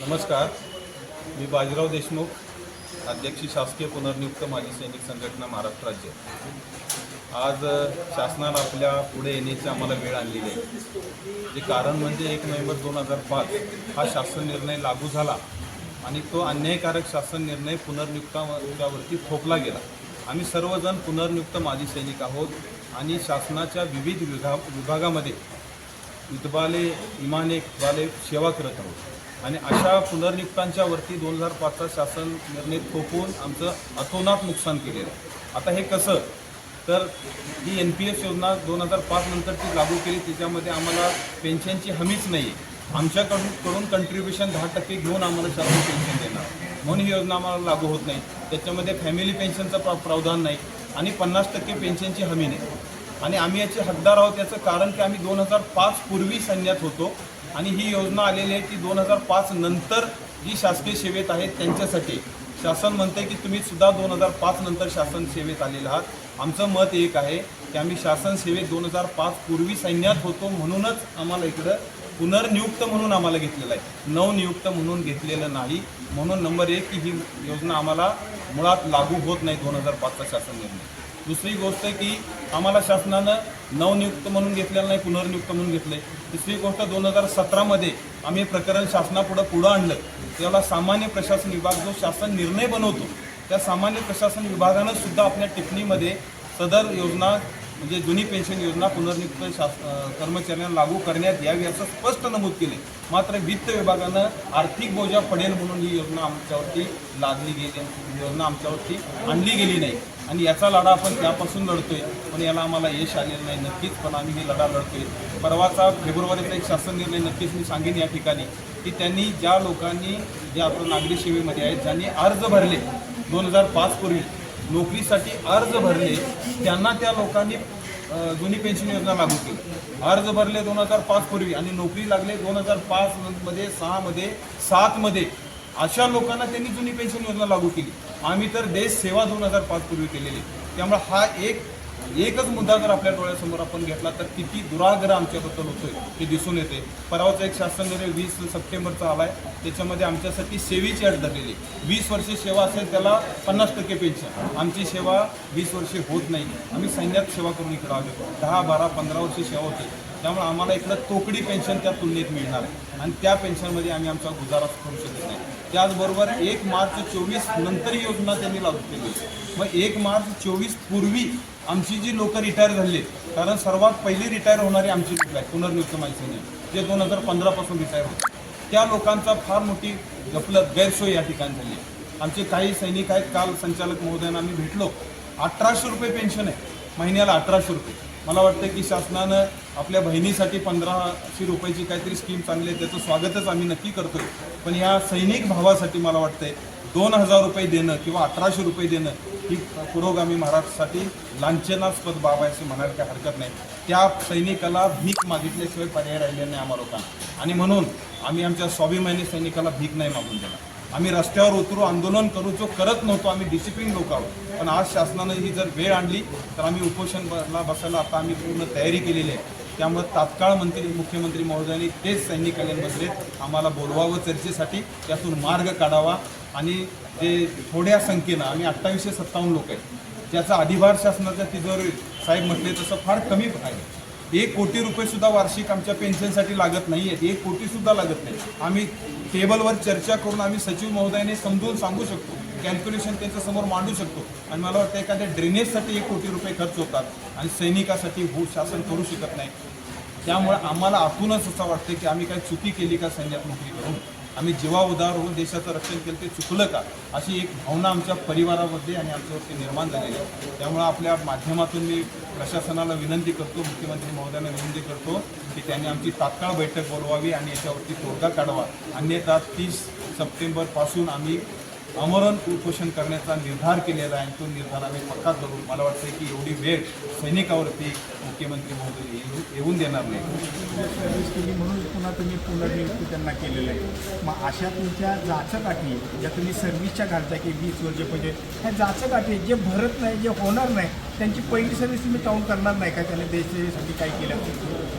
नमस्कार. मी बाजीराव देशमुख अध्यक्ष शासकीय पुनर्नियुक्त माजी सैनिक संघटना महाराष्ट्र राज्य. आज शासनाला शासनानं आपल्या पुढे येण्याची आम्हाला वेळ आणलेली आहे. जे कारण म्हणजे एक नोव्हेंबर दोन हजार पाच हा शासन निर्णय लागू झाला आणि तो अन्यायकारक शासन निर्णय पुनर्नियुक्तावरती थोपला गेला. आम्ही सर्वजण पुनर्नियुक्त माजी सैनिक आहोत आणि शासनाच्या विविध विभाग विभागामध्ये इतबाले इमाने इकबाले सेवा करत आहोत. आणि अशा पुनर्नियुक्तांच्या वरती दोन हजार पाचचा शासन निर्णय थोपवून आमचं अतोनात नुकसान केलेलं आहे. आता हे कसं? तर ही एन पी एस योजना दोन हजार पाच नंतर ती लागू केली त्याच्यामध्ये आम्हाला पेन्शनची हमीच नाही आहे आमच्याकडून कडून कंट्रीब्युशन दहा टक्के घेऊन आम्हाला शासन पेन्शन देणार. म्हणून ही योजना आम्हाला लागू होत नाही. त्याच्यामध्ये फॅमिली पेन्शनचं प्रा प्रावधान नाही आणि पन्नास टक्के पेन्शनची हमी नाही. आणि आम्ही याचे हकदार आहोत याचं कारण की आम्ही दोन हजार पाच पूर्वी सैन्यात होतो. आणि ही योजना आलेली आहे की दोन हजार पाच नंतर जी शासकीय सेवेत आहेत त्यांच्यासाठी. शासन म्हणते की तुम्ही सुद्धा दोन हजार पाच नंतर शासन सेवेत आलेले आहात. आमचं मत एक आहे की आम्ही शासन सेवेत दोन हजार पाच पूर्वी सैन्यात होतो म्हणूनच आम्हाला इकडं पुनर्नियुक्त म्हणून आम्हाला घेतलेलं आहे. नवनियुक्त म्हणून घेतलेलं नाही. म्हणून नंबर एक की ही योजना आम्हाला मुळात लागू होत नाही दोन हजार पाचचा शासन निर्णय. दुसरी गोष्ट की आम्हाला शासनानं नवनियुक्त म्हणून घेतलेलं नाही पुनर्नियुक्त म्हणून घेतलंय. तिसरी गोष्ट दोन हजार सतरामध्ये आम्ही प्रकरण शासनापुढं पुढं आणलं. त्याला सामान्य प्रशासन विभाग जो शासन निर्णय बनवतो त्या सामान्य प्रशासन विभागानं सुद्धा आपल्या टिप्पणीमध्ये सदर योजना म्हणजे जुनी पेन्शन योजना पुनर्नियुक्त शास कर्मचाऱ्यांना लागू करण्यात यावी असं स्पष्ट नमूद केले मात्र वित्त विभागानं आर्थिक बोजा पडेल म्हणून ही योजना आमच्यावरती लादली गेली योजना आमच्यावरती आणली गेली नाही. आणि याचा लढा आपण त्यापासून लढतोय पण याला आम्हाला यश आलेलं नाही नक्कीच पण आम्ही ही लढा लढतोय. परवाचा फेब्रुवारीचा एक शासन निर्णय नक्कीच मी सांगेन या ठिकाणी की त्यांनी ज्या लोकांनी जे आपण नागरी सेवेमध्ये आहेत ज्यांनी अर्ज भरले दोन हजार पाचपूर्वी नोकरीसाठी अर्ज भरले त्यांना त्या लोकांनी जुनी पेन्शन योजना लागू केली. अर्ज भरले दोन हजार पाचपूर्वी आणि नोकरी लागले दोन हजार पाचमध्ये सहामध्ये सातमध्ये अशा लोकांना त्यांनी जुनी पेन्शन योजना लागू केली. आम्ही तर देश सेवा दोन हजार पाच पूर्वी केलेली. त्यामुळे हा एक एकच मुद्दा जर आपल्या डोळ्यासमोर आपण घेतला तर किती दुराग्रह आमच्याबद्दल होतोय हे दिसून येते. परवाचा एक शासन निर्णय वीस सप्टेंबरचा आलाय. त्याच्यामध्ये आमच्यासाठी सेवेची अट धरलेली. वीस वर्षे सेवा असेल त्याला पन्नास टक्के पेन्शन. आमची सेवा वीस वर्षे होत नाही. आम्ही सैन्यात सेवा करून इकडे आलो. दहा बारा पंधरा वर्षे सेवा होती. त्यामुळे आम्हाला इकडं तोकडी पेन्शन त्या तुलनेत मिळणार आहे. आणि त्या पेन्शनमध्ये आम्ही आमचा गुजारा करू शकत नाही. त्याचबरोबर एक मार्च चोवीस नंतर ही योजना त्यांनी लागू केली. मग एक मार्च चोवीस पूर्वी आमची जी लोक रिटायर झाली कारण सर्वात पहिली रिटायर होणारी आमची लोक आहे पुनर्नियुक्त माणसाने जे दोन हजार पंधरापासून रिटायर होते. त्या लोकांचा फार मोठी गफलत गैरसोय या ठिकाणी झाली. आहे. आमचे काही सैनिक आहेत काल संचालक महोदयांना आम्ही भेटलो. अठराशे रुपये पेन्शन आहे. महिन्याला अठराशे रुपये. मला वाटतं की शासनानं आपल्या बहिणीसाठी पंधराशे रुपयाची काहीतरी स्कीम चांगली आहे. त्याचं स्वागतच आम्ही नक्की करतो पण या सैनिक भावासाठी मला वाटतंय दोन हजार रुपये देणं किंवा अठराशे रुपये देणं ही पुरोगामी महाराष्ट्रासाठी लांछनास्पद बाब आहे असे म्हणायला काही हरकत नाही. त्या सैनिकाला भीक मागितल्याशिवाय पर्याय राहिले नाही आम्हा लोकांना. आणि म्हणून आम्ही आमच्या स्वाभिमानी सैनिकाला भीक नाही मागून देणार. आम्ही रस्त्यावर उतरू आंदोलन करू जो करत नव्हतो आम्ही डिसिप्लिन लोक आहोत पण आज शासनानं ही जर वेळ आणली तर आम्ही उपोषणला बसायला आता आम्ही पूर्ण तयारी केलेली आहे. त्यामुळे तात्काळ मंत्री मुख्यमंत्री महोदयांनी तेच सैनिक कल्याण मंत्रीत आम्हाला बोलवावं चर्चेसाठी त्यातून मार्ग काढावा. आणि जे थोड्या संख्येनं आम्ही अठ्ठावीसशे सत्तावन्न लोक आहेत ज्याचा अधिभार शासनाच्या तिजोरी साहेब म्हटले तसं फार कमी आहे. एक कोटी रुपयेसुद्धा वार्षिक आमच्या पेन्शनसाठी लागत नाही आहेत एक कोटीसुद्धा लागत नाही. आम्ही टेबलवर चर्चा करून आम्ही सचिव महोदयाने समजून सांगू शकतो. कॅल्क्युलेशन त्यांच्यासमोर मांडू शकतो. आणि मला वाटतं एखाद्या ड्रेनेजसाठी एक कोटी रुपये खर्च होतात आणि सैनिकासाठी हो शासन करू शकत नाही. त्यामुळे आम्हाला आतूनच असं वाटतं की आम्ही काही चुकी केली का सैन्यात नोकरी करून? आम्ही जेव्हा उदार होऊन देशाचं रक्षण केलं ते चुकलं का? अशी एक भावना आमच्या परिवारामध्ये आणि आमच्यावरती निर्माण झालेली आहे. त्यामुळं आपल्या माध्यमातून मी प्रशासनाला विनंती करतो मुख्यमंत्री महोदयांना विनंती करतो की त्यांनी आमची तात्काळ बैठक बोलवावी आणि याच्यावरती तोडगा काढवा. अन्यथा तीस सप्टेंबरपासून आम्ही आमरण उपोषण करण्याचा निर्धार केलेला आहे. तो निर्धार आम्ही पक्का करू. मला वाटतं की एवढी वेळ सैनिकावरती मुख्यमंत्री महोदय येऊ येऊन देणार नाही. केली म्हणून पुन्हा तुम्ही पुनर्नियुक्ती त्यांना केलेलं आहे. मग अशा तुमच्या जाचकाठी ज्या तुम्ही सर्व्हिसच्या घालता की वीस वर्ष पहिले ह्या जाचकाठी जे भरत नाही जे होणार नाही त्यांची पहिली सर्व्हिस तुम्ही काउंट करणार नाही का? त्याने देशासाठी काय केलं?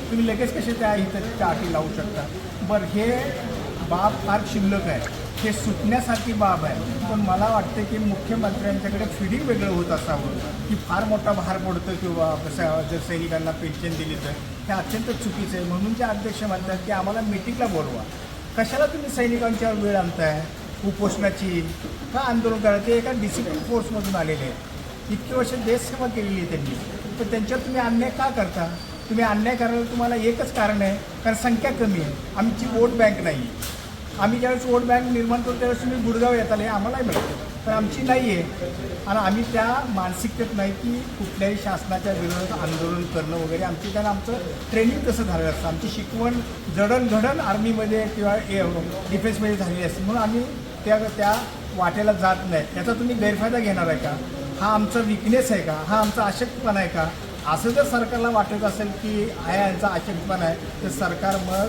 तुम्ही लगेच कसे त्या इथं त्या अटी लावू शकता? बरं हे बाब फार शिल्लक आहे. हे सुटण्यासारखी बाब आहे. पण मला वाटतं की मुख्यमंत्र्यांच्याकडे फिडिंग वेगळं होत असावं. की फार मोठा भार पडतो किंवा कसं जर सैनिकांना पेन्शन दिली तर. हे अत्यंत चुकीचं आहे. म्हणून जे अध्यक्ष म्हणतात की आम्हाला मिटिंगला बोलवा. कशाला तुम्ही सैनिकांच्या वेळ आणताय? उपोषणाची? का आंदोलन करा? ते एका डिसिप्लिन फोर्समधून आलेले आहेत. इतकी वर्ष देशसेवा केलेली आहे त्यांनी. तर त्यांच्यावर तुम्ही अन्याय का करता? तुम्ही अन्याय करायला तुम्हाला एकच कारण आहे. कारण संख्या कमी आहे. आमची वोट बँक नाही. आम्ही ज्यावेळेस वोट बँक निर्माण करतो त्यावेळेस तुम्ही गुडगाव येताल हे आम्हालाही माहिती पण आमची नाही आहे आणि आम्ही त्या मानसिकतेत नाही की कुठल्याही शासनाच्या विरोधात आंदोलन करणं वगैरे. आमची कारण आमचं ट्रेनिंग तसं झालेलं असतं. आमची शिकवण जडणघडण आर्मीमध्ये किंवा डिफेन्समध्ये झालेली असते. म्हणून आम्ही त्या त्या वाटेला जात नाही. याचा तुम्ही गैरफायदा घेणार आहे का? हा आमचा विकनेस आहे का? हा आमचा अशक्तपणा आहे का? असं जर सरकारला वाटत असेल की हा यांचा अशक्तपणा आहे तर सरकार मग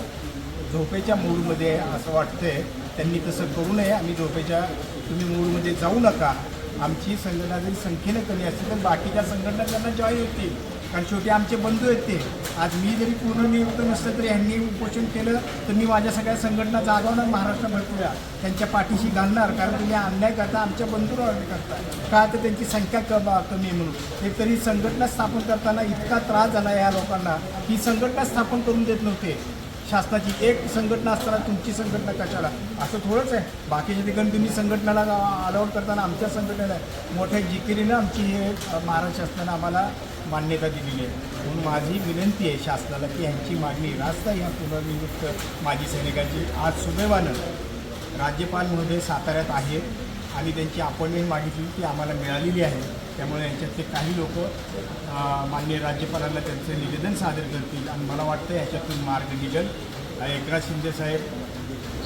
झोपेच्या मूडमध्ये असं वाटतंय त्यांनी तसं करू नये आम्ही झोपेच्या तुम्ही मूडमध्ये जाऊ नका. आमची संघटना जरी संख्येनं कमी असते तर बाकीच्या संघटना त्यांना जॉईन होतील कारण शेवटी आमचे बंधू आहेत ते. आज मी जरी पूर्णनियुक्त नसतं तरी ह्यांनी उपोषण केलं तर मी माझ्या सगळ्या संघटना जागवणार महाराष्ट्र पुऱ्या त्यांच्या पाठीशी घालणार कारण तुम्ही अन्याय करता आमच्या बंधूंवर अन्याय करता. का तर त्यांची संख्या क कमी आहे म्हणून. एक तरी संघटना स्थापन करताना इतका त्रास झाला ह्या लोकांना ही संघटना स्थापन करून देत नव्हते. शासनाची एक संघटना असताना तुमची संघटना कशाला? असं थोडंच आहे. बाकीच्या ठिकाणी तुम्ही संघटनेला अलाउड करताना आमच्या संघटनेला मोठ्या जिकिरीनं आमची हे महाराष्ट्र शासनानं आम्हाला मान्यता दिलेली आहे. म्हणून माझी विनंती आहे शासनाला की ह्यांची मागणी रास्ता ह्या पुनर्नियुक्त माजी सैनिकांची आज सुदैवानं राज्यपाल महोदय साताऱ्यात आहेत आणि त्यांची अपॉइंटमेंट मागितली ती आम्हाला मिळालेली आहे. त्यामुळे यांच्यातले काही लोक माननीय राज्यपालांना त्यांचं निवेदन सादर करतील. आणि मला वाटतं याच्यातून मार्ग निघेल. एकनाथ शिंदे साहेब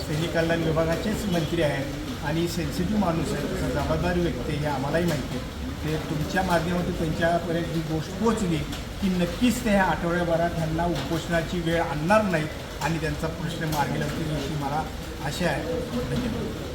सैनिक कल्याण विभागाचेच मंत्री आहेत आणि सेन्सिटिव्ह माणूस आहे तसं जबाबदारी व्यक्ती हे आम्हालाही माहिती आहे. ते तुमच्या माध्यमातून त्यांच्यापर्यंत ही गोष्ट पोचली की नक्कीच ते ह्या आठवड्याभरात त्यांना उपोषणाची वेळ आणणार नाहीत आणि त्यांचा प्रश्न मार्गी लावतील अशी मला आशा आहे. धन्यवाद.